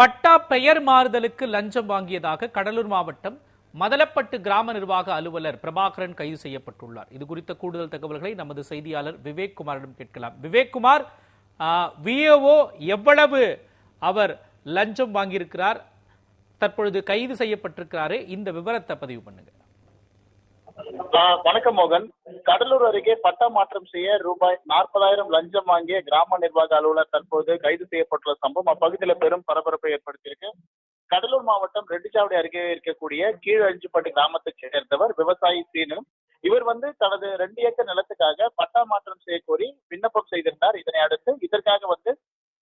பட்டா பெயர் மாறுதலுக்கு லஞ்சம் வாங்கியதாக கடலூர் மாவட்டம் மதலப்பட்டு கிராம நிர்வாக அலுவலர் பிரபாகரன் கைது செய்யப்பட்டுள்ளார். இது குறித்த கூடுதல் தகவல்களை நமது செய்தியாளர் விவேக் குமாரிடம் கேட்கலாம். விவேக்குமார் விஏஓ எவ்வளவு அவர் லஞ்சம் வாங்கியிருக்கிறார் தற்பொழுது கைது செய்யப்பட்டிருக்கிறாரே இந்த விவரத்தை பதிவு பண்ணுங்க. வணக்கம் மோகன். கடலூர் அருகே பட்டா மாற்றம் செய்ய ரூபாய் நாற்பதாயிரம் லஞ்சம் வாங்கிய கிராம நிர்வாக அலுவலர் தற்போது கைது செய்யப்பட்டுள்ள சம்பவம் அப்பகுதியில் பெரும் பரபரப்பை ஏற்படுத்தியிருக்கு. கடலூர் மாவட்டம் ரெட்டிச்சாவடி அருகே இருக்கக்கூடிய கீழ் அஞ்சுப்பட்டு கிராமத்தைச் சேர்ந்தவர் விவசாயி சீனு. இவர் வந்து தனது ரெண்டு ஏக்கர் நிலத்துக்காக பட்டா மாற்றம் செய்ய கோரி விண்ணப்பம் செய்திருந்தார். இதனை அடுத்து இதற்காக வந்து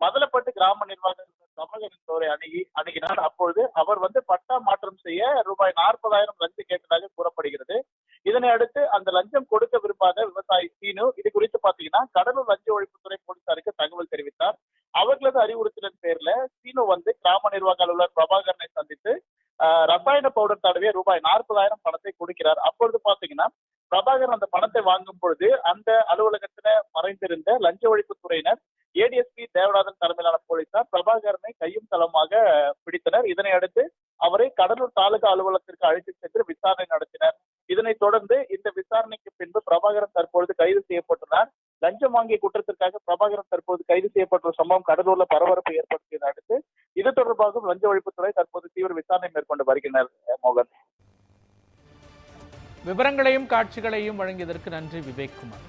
மதலப்பட்டு கிராம நிர்வாக சமூக என்பவரை அணுகி அணுகினார். அப்பொழுது அவர் வந்து பட்டா மாற்றம் செய்ய ரூபாய் நாற்பதாயிரம் லஞ்சம் கேட்டதாக கூறப்படுகிறது. இதனை அடுத்து அந்த லஞ்சம் கொடுக்க விரும்பாத விவசாயி சீனு இது குறித்து பாத்தீங்கன்னா கடலூர் லஞ்ச ஒழிப்புத்துறை போலீசாருக்கு தகவல் தெரிவித்தார். அவர்களது அறிவுறுத்தலின் பேர்ல சீனு வந்து கிராம நிர்வாக அலுவலர் பிரபாகரனை சந்தித்து ரசாயன பவுடர் தடவை ரூபாய் நாற்பதாயிரம் பணத்தை கொடுக்கிறார். அப்பொழுது பாத்தீங்கன்னா பிரபாகர் அந்த பணத்தை வாங்கும் பொழுது அந்த அலுவலகத்துல மறைந்திருந்த லஞ்ச ஒழிப்புத்துறையினர் ஏடிஎஸ்பி தேவநாதன் தலைமையிலான போலீசார் பிரபாகரனை கையும் தளமாக பிடித்தனர். இதனை அடுத்து அவரை கடலூர் தாலுகா அலுவலகத்திற்கு அழைத்து சென்று விசாரணை நடத்தினர். இதனைத் தொடர்ந்து இந்த விசாரணைக்கு பின்பு பிரபாகரன் தற்பொழுது கைது செய்யப்பட்டுள்ளார். லஞ்சம் வாங்கிய குற்றத்திற்காக பிரபாகரன் தற்போது கைது செய்யப்பட்டுள்ள சம்பவம் கடலூர்ல பரபரப்பு ஏற்படுத்தியதை அடுத்து இது தொடர்பாக லஞ்ச ஒழிப்புத்துறை தற்போது தீவிர விசாரணை மேற்கொண்டு வருகின்றனர் மோகன். விவரங்களையும் காட்சிகளையும் வழங்கியதற்கு நன்றி விவேக்குமார்